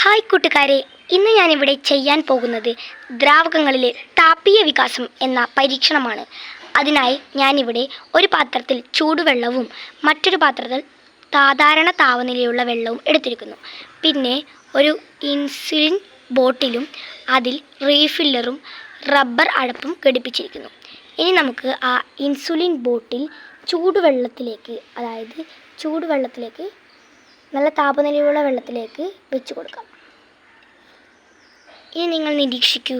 Hi കൂട്ടുകാരെ ഇന്ന് ഞാനിവിടെ ചെയ്യാൻ പോകുന്നത് ദ്രാവകങ്ങളിലെ താപീയ വികാസം എന്ന പരീക്ഷണമാണ്. അതിനായി ഞാനിവിടെ ഒരു പാത്രത്തിൽ ചൂടുവെള്ളവും മറ്റൊരു പാത്രത്തിൽ സാധാരണ താപനിലയുള്ള വെള്ളവും എടുത്തിരിക്കുന്നു. പിന്നെ ഒരു ഇൻസുലിൻ ബോട്ടിലും അതിൽ റീഫില്ലറും റബ്ബർ അടപ്പും ഘടിപ്പിച്ചിരിക്കുന്നു. ഇനി നമുക്ക് ആ ഇൻസുലിൻ ബോട്ടിൽ ചൂടുവെള്ളത്തിലേക്ക് അതായത് ചൂടുവെള്ളത്തിലേക്ക് നല്ല താപനിലയുള്ള വെള്ളത്തിലേക്ക് വെച്ച് കൊടുക്കാം. ഇനി നിങ്ങൾ നിരീക്ഷിക്കൂ.